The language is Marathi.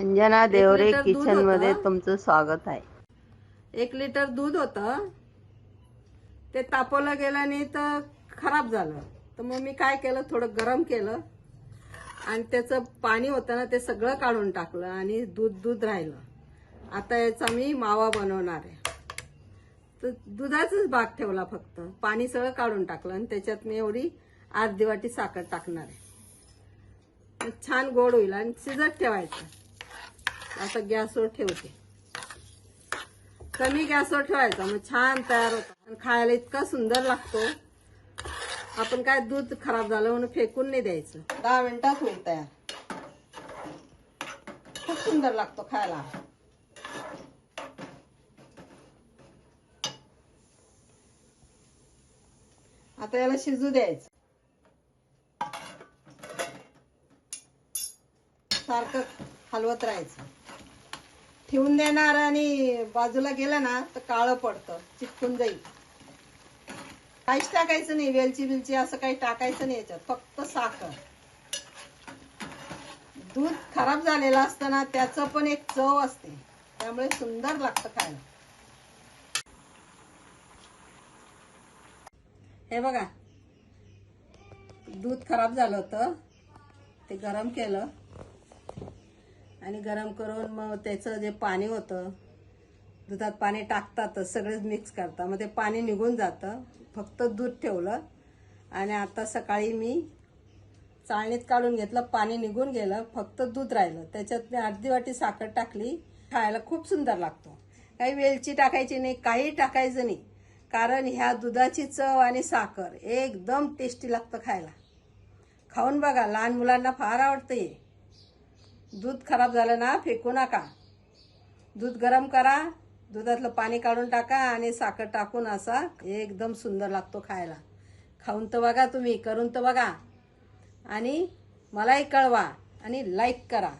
अंजना देवरे लिटर दूध किचनमध्ये होतं. तुमचं स्वागत आहे. एक लिटर दूध होतं. ते तापवलं गेलं नाही तर खराब झालं. तर मग मी काय केलं? थोडं गरम केलं. आणि त्याचं पाणी होतं ना ते सगळं काढून टाकलं आणि दूध दूध राहिलं. आता याचा मी मावा बनवणार आहे. तर दुधाचाच भाग ठेवला फक्त. पाणी सगळं काढून टाकलं आणि त्याच्यात मी एवढी अर्धी वाटी साखर टाकणार आहे. मग छान गोड होईल आणि शिजत ठेवायचं. आता गॅसवर ठेवते. कमी गॅसवर ठेवायचा मग छान तयार होतो. खायला इतका सुंदर लागतो. आपण काय दूध खराब झालं म्हणून फेकून नाही द्यायचं. दहा मिनिटात होईल तयार. खूप सुंदर लागतो खायला. आता याला शिजू द्यायचं. सारखं हलवत राहायचं. ठेवून देणार आणि बाजूला गेलं ना तर काळं पडतं चिटकून जाईल. काहीच टाकायचं नाही वेलची बिलची असं काही टाकायचं नाही याच्यात फक्त साखर. दूध खराब झालेलं असतं ना त्याचं पण एक चव असते त्यामुळे सुंदर लागतं खायला. हे बघा दूध खराब झालं होतं ते गरम केलं. आणि गरम करून मग त्याचं जे पाणी होतं दुधात पाणी टाकतातच सगळेच मिक्स करतात. मग ते पाणी निघून जातं. फक्त दूध ठेवलं. आणि आता सकाळी मी चाळणीत काढून घेतलं. पाणी निघून गेलं. फक्त दूध राहिलं. त्याच्यात मी अर्धी वाटी साखर टाकली. खायला खूप सुंदर लागतो. काही वेलची टाकायची नाही काही टाकायचं नाही. कारण ह्या दुधाची चव आणि साखर एकदम टेस्टी लागतं खायला. खाऊन बघा. लहान मुलांना फार आवडतं हे. दूध खराब झालं ना फेकू नका. दूध गरम करा दुधातलं पाणी काढून टाका आणि साखर टाकून असा एकदम सुंदर लागतो खायला. खाऊन तर बघा तुम्ही करून तर बघा. आणि मलाही कळवा आणि लाईक करा.